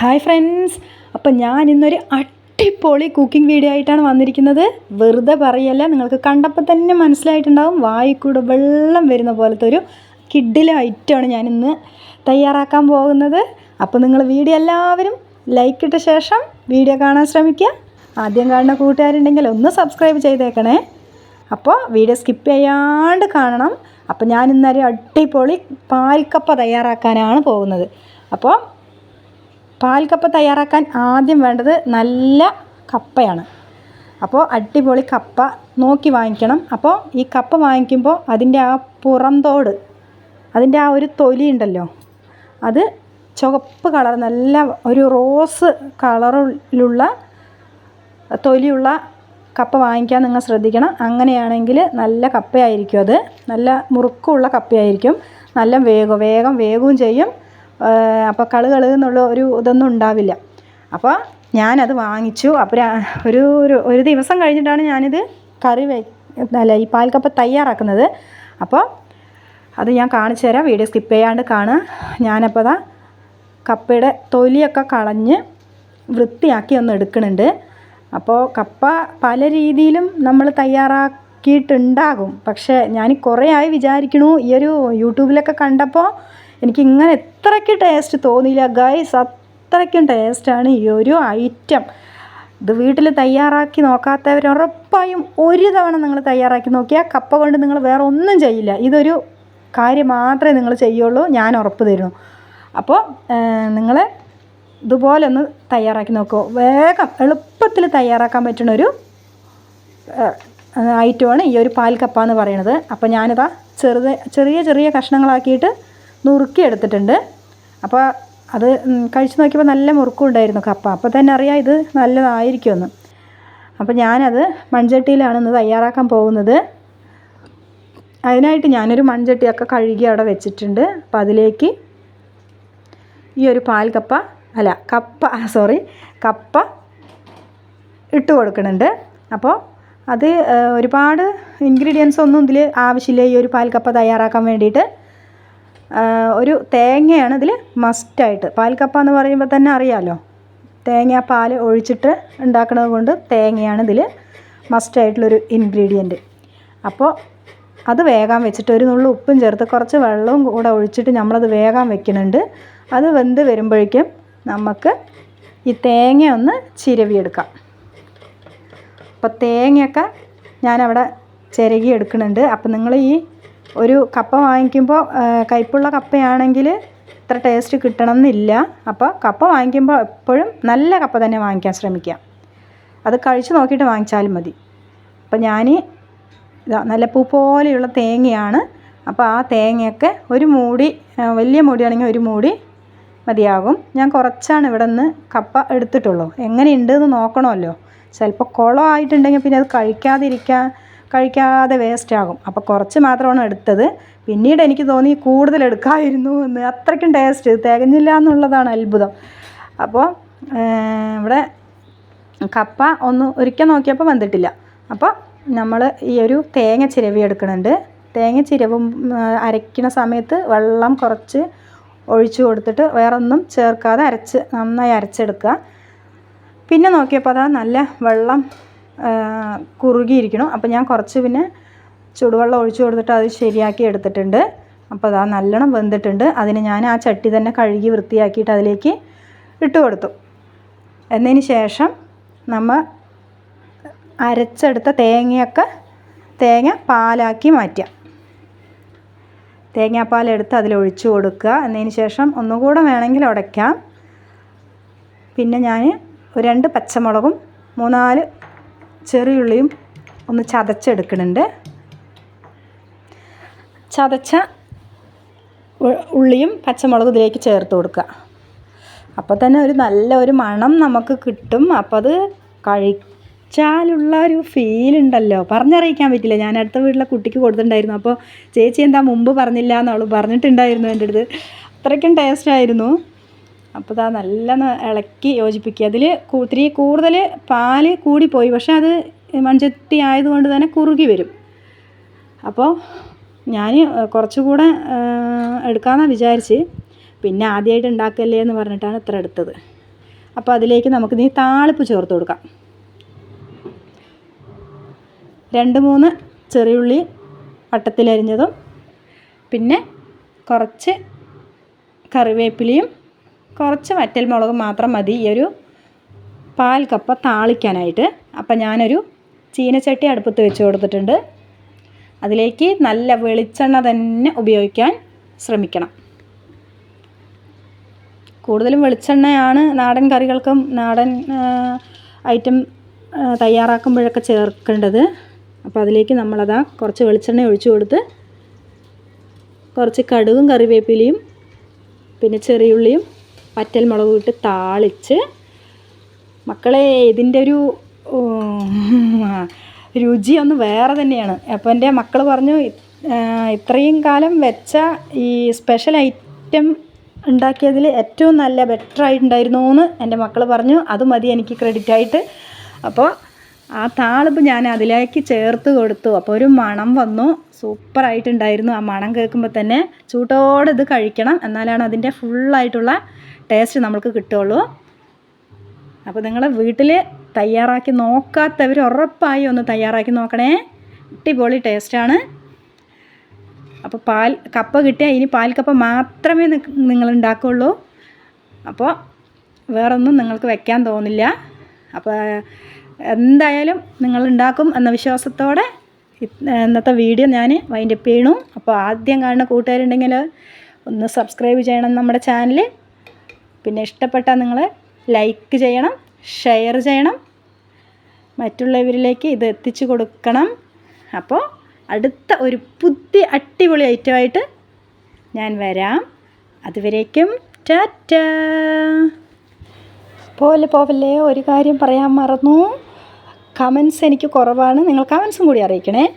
Hi friends അപ്പം ഞാൻ ഇന്നൊരു അടിപൊളി കുക്കിംഗ് വീഡിയോ ആയിട്ടാണ് വന്നിരിക്കുന്നത്. വെറുതെ പറയല്ല നിങ്ങൾക്ക് കണ്ടപ്പോൾ തന്നെ മനസ്സിലായിട്ടുണ്ടാവും. വായിക്കൂടെ വെള്ളം വരുന്ന പോലത്തെ ഒരു കിഡിലെ ഐറ്റമാണ് ഞാൻ ഇന്ന് തയ്യാറാക്കാൻ പോകുന്നത്. അപ്പോൾ നിങ്ങൾ വീഡിയോ എല്ലാവരും ലൈക്ക് ഇട്ട ശേഷം വീഡിയോ കാണാൻ ശ്രമിക്കുക. ആദ്യം കാണുന്ന കൂട്ടുകാരുണ്ടെങ്കിൽ ഒന്ന് സബ്സ്ക്രൈബ് ചെയ്തേക്കണേ. അപ്പോൾ വീഡിയോ സ്കിപ്പ് ചെയ്യാണ്ട് കാണണം. അപ്പോൾ ഞാൻ ഇന്നൊരു അടിപൊളി പാൽക്കപ്പ തയ്യാറാക്കാനാണ് പോകുന്നത്. അപ്പോൾ പാൽക്കപ്പ തയ്യാറാക്കാൻ ആദ്യം വേണ്ടത് നല്ല കപ്പയാണ്. അപ്പോൾ അടിപൊളി കപ്പ നോക്കി വാങ്ങിക്കണം. അപ്പോൾ ഈ കപ്പ വാങ്ങിക്കുമ്പോൾ അതിന്റെ ആ പുറംതോട് അതിന്റെ ആ ഒരു തൊലി ഉണ്ടല്ലോ അത് ചുവപ്പ് കളർ നല്ല ഒരു റോസ് കളറിലുള്ള തൊലിയുള്ള കപ്പ വാങ്ങിക്കാൻ നിങ്ങൾ ശ്രദ്ധിക്കണം. അങ്ങനെയാണെങ്കിൽ നല്ല കപ്പയായിരിക്കും അത്. നല്ല മുറുക്കമുള്ള കപ്പയായിരിക്കും. നല്ല വേഗം വേഗം വേഗവും ചെയ്യും. അപ്പോൾ കൾ കൾ എന്നുള്ള ഒരു ഇതൊന്നും ഉണ്ടാവില്ല. അപ്പോൾ ഞാനത് വാങ്ങിച്ചു. അപ്പോൾ ഒരു ഒരു ഒരു ദിവസം കഴിഞ്ഞിട്ടാണ് ഞാനിത് കറി വെ അല്ല ഈ പാൽക്കപ്പ തയ്യാറാക്കുന്നത്. അപ്പോൾ അത് ഞാൻ കാണിച്ചു തരാം. വീഡിയോ സ്കിപ്പ് ചെയ്യാണ്ട് കാണുക. ഞാനപ്പോൾ അതാ കപ്പയുടെ തൊലിയൊക്കെ കളഞ്ഞ് വൃത്തിയാക്കി ഒന്ന് എടുക്കുന്നുണ്ട്. അപ്പോൾ കപ്പ പല രീതിയിലും നമ്മൾ തയ്യാറാക്കിയിട്ടുണ്ടാകും. പക്ഷേ ഞാൻ കുറേ ആയി വിചാരിക്കണു. ഈ ഒരു യൂട്യൂബിലൊക്കെ കണ്ടപ്പോൾ എനിക്ക് ഇങ്ങനെ എത്രയ്ക്ക് ടേസ്റ്റ് തോന്നിയില്ല. ഗൈസ് അത്രയ്ക്കും ടേസ്റ്റാണ് ഈ ഒരു ഐറ്റം ഇത് വീട്ടിൽ തയ്യാറാക്കി നോക്കാത്തവർ ഉറപ്പായും ഒരു തവണ നിങ്ങൾ തയ്യാറാക്കി നോക്കിയാൽ കപ്പ കൊണ്ട് നിങ്ങൾ വേറെ ഒന്നും ചെയ്യില്ല. ഇതൊരു കാര്യം മാത്രമേ നിങ്ങൾ ചെയ്യുള്ളൂ. ഞാൻ ഉറപ്പ് തരുന്നു. അപ്പോൾ നിങ്ങൾ ഇതുപോലെ ഒന്ന് തയ്യാറാക്കി നോക്കൂ. വേഗം എളുപ്പത്തിൽ തയ്യാറാക്കാൻ പറ്റുന്ന ഒരു ഐറ്റമാണ് ഈ ഒരു പാൽ കപ്പ എന്ന് പറയുന്നത്. അപ്പോൾ ഞാനിതാ ചെറുത് ചെറിയ ചെറിയ കഷ്ണങ്ങളാക്കിയിട്ട് നുറുക്കി എടുത്തിട്ടുണ്ട്. അപ്പോൾ അത് കഴിച്ചു നോക്കിയപ്പോൾ നല്ല മുറുക്കുണ്ടായിരുന്നു കപ്പ. അപ്പോൾ തന്നെ അറിയാം ഇത് നല്ലതായിരിക്കുമെന്ന്. അപ്പോൾ ഞാനത് മൺചട്ടിയിലാണ് ഇന്ന് തയ്യാറാക്കാൻ പോകുന്നത്. അതിനായിട്ട് ഞാനൊരു മൺചട്ടിയൊക്കെ കഴുകി അവിടെ വെച്ചിട്ടുണ്ട്. അപ്പം അതിലേക്ക് ഈ ഒരു പാൽ കപ്പ അല്ല കപ്പ സോറി കപ്പ ഇട്ട് കൊടുക്കുന്നുണ്ട്. അപ്പോൾ അത് ഒരുപാട് ഇൻഗ്രീഡിയൻസ് ഒന്നും ഇതിൽ ആവശ്യമില്ല ഈ ഒരു പാൽ കപ്പ തയ്യാറാക്കാൻ വേണ്ടിയിട്ട്. ഒരു തേങ്ങയാണ് ഇതിൽ മസ്റ്റായിട്ട്. പാൽ കപ്പ എന്ന് പറയുമ്പോൾ തന്നെ അറിയാമല്ലോ തേങ്ങ പാൽ ഒഴിച്ചിട്ട് ഉണ്ടാക്കുന്നത് കൊണ്ട് തേങ്ങയാണ് ഇതിൽ മസ്റ്റായിട്ടുള്ളൊരു ഇൻഗ്രീഡിയന്റ്. അപ്പോൾ അത് വേഗം വെച്ചിട്ട് ഒരു നുള്ളു ഉപ്പും ചേർത്ത് കുറച്ച് വെള്ളവും കൂടെ ഒഴിച്ചിട്ട് നമ്മളത് വേഗം വെക്കുന്നുണ്ട്. അത് വെന്ത് വരുമ്പോഴേക്കും നമുക്ക് ഈ തേങ്ങ ഒന്ന് ചിരവിയെടുക്കാം. അപ്പോൾ തേങ്ങയൊക്കെ ഞാനവിടെ ചിരകി എടുക്കുന്നുണ്ട്. അപ്പോൾ നിങ്ങൾ ഈ ഒരു കപ്പ വാങ്ങിക്കുമ്പോൾ കയ്പുള്ള കപ്പയാണെങ്കിൽ ഇത്ര ടേസ്റ്റ് കിട്ടണം എന്നില്ല അപ്പോൾ കപ്പ വാങ്ങിക്കുമ്പോൾ എപ്പോഴും നല്ല കപ്പ തന്നെ വാങ്ങിക്കാൻ ശ്രമിക്കുക അത് കഴിച്ച് നോക്കിയിട്ട് വാങ്ങിച്ചാലും മതി. അപ്പോൾ ഞാൻ ഇതാ നല്ല പൂ പോലെയുള്ള തേങ്ങയാണ്. അപ്പോൾ ആ തേങ്ങയൊക്കെ ഒരു മൂടി വലിയ മൂടിയാണെങ്കിൽ ഒരു മൂടി മതിയാകും. ഞാൻ കുറച്ചാണ് ഇവിടെ നിന്ന് കപ്പ എടുത്തിട്ടുള്ളൂ. എങ്ങനെയുണ്ട് എന്ന് നോക്കണമല്ലോ. ചിലപ്പോൾ കുളമായിട്ടുണ്ടെങ്കിൽ പിന്നെ അത് കഴിക്കാതിരിക്കാൻ കഴിക്കാതെ വേസ്റ്റ് ആകും. അപ്പോൾ കുറച്ച് മാത്രമാണ് എടുത്തത്. പിന്നീട് എനിക്ക് തോന്നി കൂടുതൽ എടുക്കാമായിരുന്നു എന്ന്. അത്രയ്ക്കും ടേസ്റ്റ് തികഞ്ഞില്ല എന്നുള്ളതാണ് അത്ഭുതം. അപ്പോൾ ഇവിടെ കപ്പ ഒന്ന് ഒരിക്കൽ നോക്കിയപ്പോൾ വന്നിട്ടില്ല. അപ്പോൾ നമ്മൾ ഈ ഒരു തേങ്ങ ചിരവി എടുക്കുന്നുണ്ട്. തേങ്ങ ചിരവും അരയ്ക്കുന്ന സമയത്ത് വെള്ളം കുറച്ച് ഒഴിച്ചു കൊടുത്തിട്ട് വേറെ ഒന്നും ചേർക്കാതെ അരച്ച് നന്നായി അരച്ചെടുക്കുക. പിന്നെ നോക്കിയപ്പോൾ അതാ നല്ല വെള്ളം കുറുകിയിരിക്കണം. അപ്പോൾ ഞാൻ കുറച്ച് പിന്നെ ചൂടുവെള്ളം ഒഴിച്ചു കൊടുത്തിട്ട് അത് ശരിയാക്കി എടുത്തിട്ടുണ്ട്. അപ്പോൾ അതാ നല്ലോണം വെന്തിട്ടുണ്ട്. അതിന് ഞാൻ ആ ചട്ടി തന്നെ കഴുകി വൃത്തിയാക്കിയിട്ട് അതിലേക്ക് ഇട്ട് കൊടുത്തു. എന്നതിന് ശേഷം നമ്മൾ അരച്ചെടുത്ത തേങ്ങയൊക്കെ തേങ്ങ പാലാക്കി മാറ്റുക തേങ്ങാപ്പാലെടുത്ത് അതിലൊഴിച്ചു കൊടുക്കുക. എന്നതിന് ശേഷം ഒന്നുകൂടെ വേണമെങ്കിൽ ഉടയ്ക്കാം. പിന്നെ ഞാൻ രണ്ട് പച്ചമുളകും മൂന്നാൽ ചെറിയുള്ളിയും ഒന്ന് ചതച്ചെടുക്കുന്നുണ്ട്. ചതച്ച ഉള്ളിയും പച്ചമുളക് ഇതിലേക്ക് ചേർത്ത് കൊടുക്കുക. അപ്പോൾ തന്നെ ഒരു നല്ല ഒരു മണം നമുക്ക് കിട്ടും. അപ്പോൾ അത് കഴിച്ചാലുള്ള ഒരു ഫീൽ ഉണ്ടല്ലോ. പറഞ്ഞറിയിക്കാൻ പറ്റില്ല. ഞാൻ അടുത്ത വീട്ടിലെ കുട്ടിക്ക് കൊടുത്തിട്ടുണ്ടായിരുന്നു. അപ്പോൾ ചേച്ചി എന്താ മുമ്പ് പറഞ്ഞില്ല എന്നവൾ പറഞ്ഞിട്ടുണ്ടായിരുന്നു എന്റെ അടുത്ത്. അത്രയ്ക്കും ടേസ്റ്റായിരുന്നു അപ്പോൾ ഇതാ നല്ല ഇളക്കി യോജിപ്പിക്കുക. അതിൽ ഇത്തിരി കൂടുതൽ പാൽ കൂടിപ്പോയി. പക്ഷേ അത് മൺചട്ടി ആയതുകൊണ്ട് തന്നെ കുറുകി വരും. അപ്പോൾ ഞാൻ കുറച്ചുകൂടെ എടുക്കാമെന്നാണ് വിചാരിച്ച്. പിന്നെ ആദ്യമായിട്ട് ഉണ്ടാക്കല്ലേ എന്ന് പറഞ്ഞിട്ടാണ് ഇത്ര എടുത്തത്. അപ്പോൾ അതിലേക്ക് നമുക്ക് നീ താളിപ്പ് ചേർത്ത് കൊടുക്കാം. രണ്ട് മൂന്ന് ചെറിയുള്ളി വട്ടത്തിലരിഞ്ഞതും പിന്നെ കുറച്ച് കറിവേപ്പിലയും കുറച്ച് വറ്റൽ മുളക് മാത്രം മതി. ഈ ഒരു പാൽ കപ്പ താളിക്കാനായിട്ട്. അപ്പം ഞാനൊരു ചീനച്ചട്ടി അടുപ്പത്ത് വെച്ച് കൊടുത്തിട്ടുണ്ട്. അതിലേക്ക് നല്ല വെളിച്ചെണ്ണ തന്നെ ഉപയോഗിക്കാൻ ശ്രമിക്കണം. കൂടുതലും വെളിച്ചെണ്ണയാണ് നാടൻ കറികൾക്കും നാടൻ ഐറ്റം തയ്യാറാക്കുമ്പോഴൊക്കെ ചേർക്കേണ്ടത്. അപ്പോൾ അതിലേക്ക് നമ്മളതാ കുറച്ച് വെളിച്ചെണ്ണ ഒഴിച്ചു കൊടുത്ത് കുറച്ച് കടുകും കറിവേപ്പിലയും പിന്നെ ചെറിയുള്ളിയും വറ്റൽ മുളക് ഇട്ട് താളിച്ച് മക്കളെ ഇതിന്റെ ഒരു രുചി ഒന്ന് വേറെ തന്നെയാണ്. അപ്പോൾ എന്റെ മക്കൾ പറഞ്ഞു ഇത്രയും കാലം വെച്ച ഈ സ്പെഷ്യൽ ഐറ്റം ഉണ്ടാക്കിയതിൽ ഏറ്റവും നല്ല ബെറ്റർ ആയിട്ടുണ്ടായിരുന്നു എന്ന് എന്റെ മക്കൾ പറഞ്ഞു. അത് മതി എനിക്ക് ക്രെഡിറ്റ് ആയിട്ട്. അപ്പോൾ ആ താളിപ്പ് ഞാൻ അതിലേക്ക് ചേർത്ത് കൊടുത്തു. അപ്പോൾ ഒരു മണം വന്നു. സൂപ്പറായിട്ടുണ്ടായിരുന്നു ആ മണം കേൾക്കുമ്പോൾ തന്നെ. ചൂട്ടോടെ ഇത് കഴിക്കണം. എന്നാലാണ് അതിന്റെ ഫുള്ളായിട്ടുള്ള ടേസ്റ്റ് നമുക്ക് കിട്ടുള്ളൂ അപ്പോൾ നിങ്ങൾ വീട്ടിൽ തയ്യാറാക്കി നോക്കാത്തവർ ഉറപ്പായി ഒന്ന് തയ്യാറാക്കി നോക്കണേ. അടിപൊളി ടേസ്റ്റാണ് അപ്പോൾ പാൽ കപ്പ കിട്ടിയാൽ ഇനി പാൽ കപ്പ മാത്രമേ നിങ്ങ- നിങ്ങൾ ഉണ്ടാക്കുള്ളൂ. അപ്പോൾ വേറൊന്നും നിങ്ങൾക്ക് വെക്കാൻ തോന്നില്ല. അപ്പോൾ എന്തായാലും നിങ്ങൾ ഉണ്ടാക്കും എന്ന വിശ്വാസത്തോടെ ഇന്നത്തെ വീഡിയോ ഞാൻ വൈൻഡപ്പ് ചെയ്യണു. അപ്പോൾ ആദ്യം കാണുന്ന കൂട്ടുകാരുണ്ടെങ്കിൽ ഒന്ന് സബ്സ്ക്രൈബ് ചെയ്യണം നമ്മുടെ ചാനൽ പിന്നെ ഇഷ്ടപ്പെട്ടാൽ നിങ്ങൾ ലൈക്ക് ചെയ്യണം ഷെയർ ചെയ്യണം. മറ്റുള്ളവരിലേക്ക് ഇത് എത്തിച്ചു കൊടുക്കണം. അപ്പോൾ അടുത്ത ഒരു പുതിയ അടിപൊളി ഐറ്റമായിട്ട് ഞാൻ വരാം. അതുവരേക്കും ടാറ്റ. പോലെ പോവല്ലേ ഒരു കാര്യം പറയാൻ മറന്നു. കമൻസ് എനിക്ക് കുറവാണ്. നിങ്ങൾ കമൻസും കൂടി അറിയിക്കണേ.